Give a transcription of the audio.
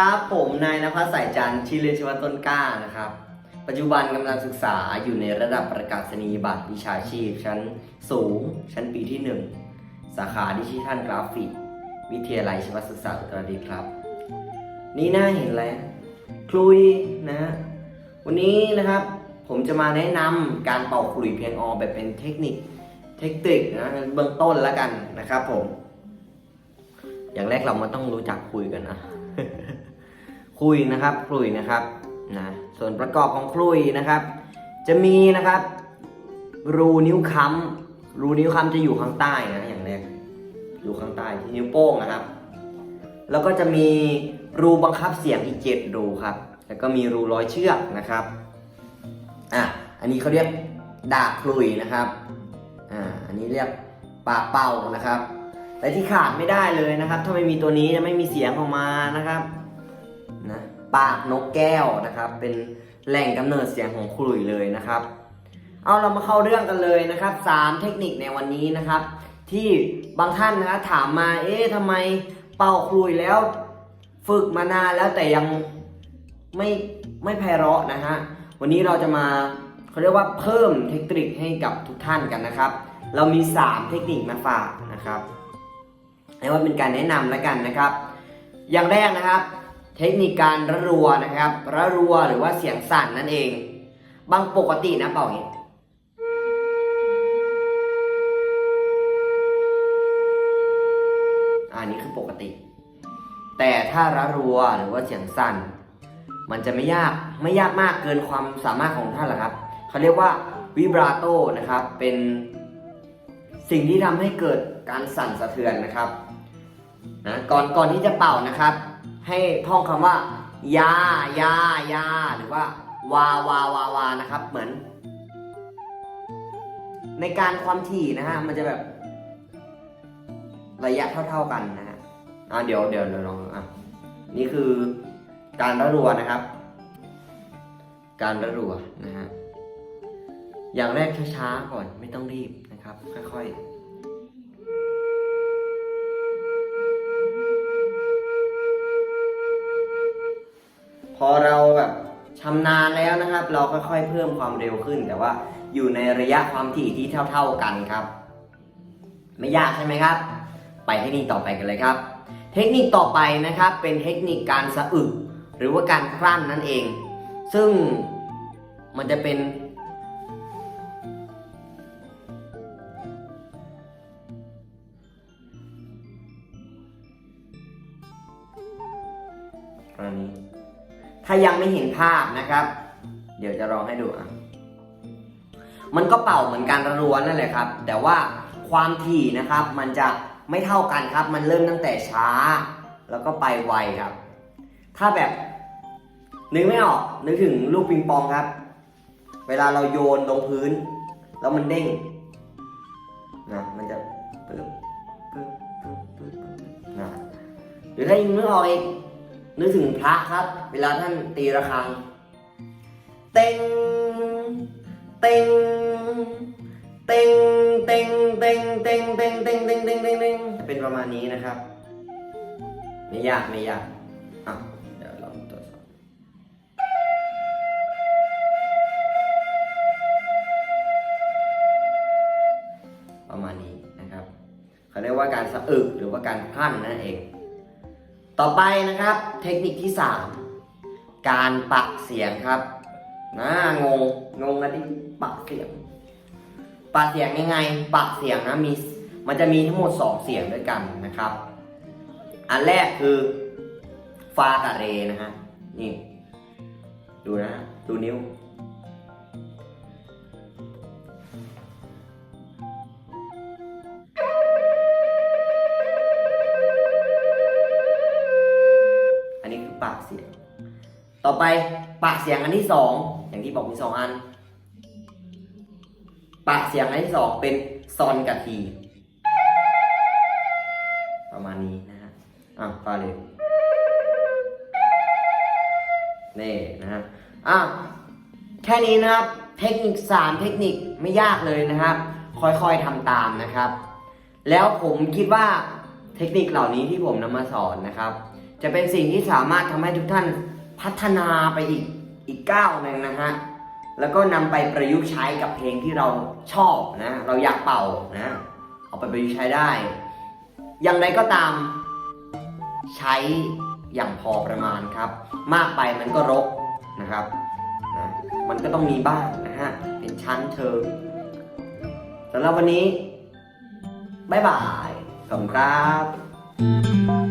ครับผมนายนภัสสายจันทร์ชื่อเล่นชื่อว่าต้นกล้านะครับ ปัจจุบันกำลังศึกษาอยู่ในระดับประกาศนียบัตรวิชาชีพ ชั้นสูง ชั้นปีที่ 1 สาขาดิจิทัลกราฟิก วิทยาลัยชีวศึกษาอุตรดิตถ์ครับ นี่น่าเห็นแล้วคลุยนะวันนี้นะครับผมจะมาแนะนำการเป่าขลุ่ยเพียงออแบบเป็นเทคนิคเทคนิคนะเบื้องต้นแล้วกันนะครับผม อย่างแรกเรามาต้องรู้จักคุยกันนะ คุยนะครับคลุยนะครับนะส่วนประกอบของคลุยนะครับ จะมีนะครับ รูนิ้วค้ำรูนิ้วค้ำจะอยู่ข้างใต้นะอย่างแรกอยู่ข้างใต้ที่นิ้วโป้งนะครับ แล้วก็จะมีรูบังคับเสียงอีกเจ็ดรูครับ แล้วก็มีรูร้อยเชือกนะครับอะอันนี้เขาเรียกดาบคลุยนะครับอ่าอันนี้เรียกปากเป่านะครับ แต่ที่ขาดไม่ได้เลยนะครับ ถ้าไม่มีตัวนี้จะไม่มีเสียงออกมานะครับนะปากนกแก้วนะครับ เป็นแหล่งกำเนิดเสียงของขลุ่ยเลยนะครับ เอาเรามาเข้าเรื่องกันเลยนะครับสามเทคนิคในวันนี้นะครับ ที่บางท่านนะครับถามมาเอ๊ะทำไมเป่าขลุ่ยแล้ว ฝึกมานานแล้วแต่ยังไม่ไม่ไพเราะนะฮะวันนี้เราจะมาเขาเรียกว่าเพิ่มเทคนิคให้กับทุกท่านกันนะครับ เรามี 3 เทคนิคมาฝากนะครับ ให้ว่าเป็นการแนะนำแล้วกันนะครับ อย่างแรกนะครับ เทคนิคการระรัวนะครับ ระรัวหรือว่าเสียงสั่นนั่นเอง บางปกตินะเป่าอย่างนี้อันนี้คือปกติ แต่ถ้าระรัวหรือว่าเสียงสั่น มันจะไม่ยากไม่ยากมากเกินความสามารถของท่านหรอกครับเขาเรียกว่าวิบราโตนะครับเป็นสิ่งที่ทำให้เกิดการสั่นสะเทือนนะครับ นะก่อนก่อนที่จะเป่านะครับ ให้ท่องคำว่ายายายาหรือว่าวาวาวาวานะครับ เหมือน ในการความถี่นะฮะมันจะแบบระยะเท่า ๆกันนะฮะอ่าเดี๋ยวเดี๋ยวเดี๋ยวลองอะนี่คือการระรัวนะครับ การระรัวนะฮะอย่างแรกช้าๆก่อนไม่ต้องรีบนะครับ ค่อยๆ พอเราแบบชำนาญแล้วนะครับ เราค่อยๆเพิ่มความเร็วขึ้น แต่ว่าอยู่ในระยะความถี่ที่เท่า ๆกันครับ ไม่ยากใช่ไหมครับ ไปเทคนิคต่อไปกันเลยครับ เทคนิคต่อไปนะครับ เป็นเทคนิคการสะอึกหรือว่าการคลั่นนั่นเอง ซึ่งมันจะเป็นอันนี้ ถ้ายังไม่เห็นภาพนะครับ เดี๋ยวจะลองให้ดูอะมันก็เป่าเหมือนการระรัวนั่นแหละครับ แต่ว่าความถี่นะครับ มันจะไม่เท่ากันครับ มันเริ่มตั้งแต่ช้า แล้วก็ไปไวครับ ถ้าแบบนึกไม่ออกนึกถึงลูกปิงปองครับ เวลาเราโยนลงพื้น แล้วมันเด้งนะมันจะปึ๊บปึ๊บปึ๊บปึ๊บนะหรือถ้ายังนึกออกอีก นึกถึงพระครับ เวลาท่านตีระฆัง เต็ง เต็ง เต็ง เต็ง เต็ง เต็ง เต็ง เต็ง เต็ง เต็ง เต็ง เต็ง เป็นประมาณนี้นะครับ ไม่ยากไม่ยากอะเดี๋ยวลองตรวจสอบประมาณนี้นะครับ เขาเรียกว่าการสะอึกหรือว่าการพลั่นนั่นเอง ต่อไปนะครับเทคนิคที่ 3 การปักเสียงครับนะงงงงนะดิปักเสียงปักเสียงยังไงปักเสียงนะมีมันจะมีทั้งหมด 2 เสียงด้วยกันนะครับ อันแรกคือฟากับเรนะฮะนี่ดูนะดูนิ้วากเสียง ต่อไปปากเสียงอันที่สองอย่างที่บอกมีสองอันปากเสียงอันที่สองเป็นซอนกับที ประมาณนี้นะฮะอะฟาเลยนี่นะฮะอะแค่นี้นะครับ เทคนิคสามเทคนิคไม่ยากเลยนะครับ ค่อยๆทำตามนะครับ แล้วผมคิดว่าเทคนิคเหล่านี้ที่ผมนำมาสอนนะครับ จะเป็นสิ่งที่สามารถทำให้ทุกท่านพัฒนาไปอีกอีกก้าวหนึ่งนะฮะแล้วก็นำไปประยุกต์ใช้กับเพลงที่เราชอบนะเราอยากเป่านะเอาไปประยุกต์ใช้ได้ อย่างไรก็ตามใช้อย่างพอประมาณครับ มากไปมันก็รกนะครับนะมันก็ต้องมีบ้างนะฮะเป็นชั้นเชิงสำหรับวันนี้บ๊ายบายขอบคุณครับ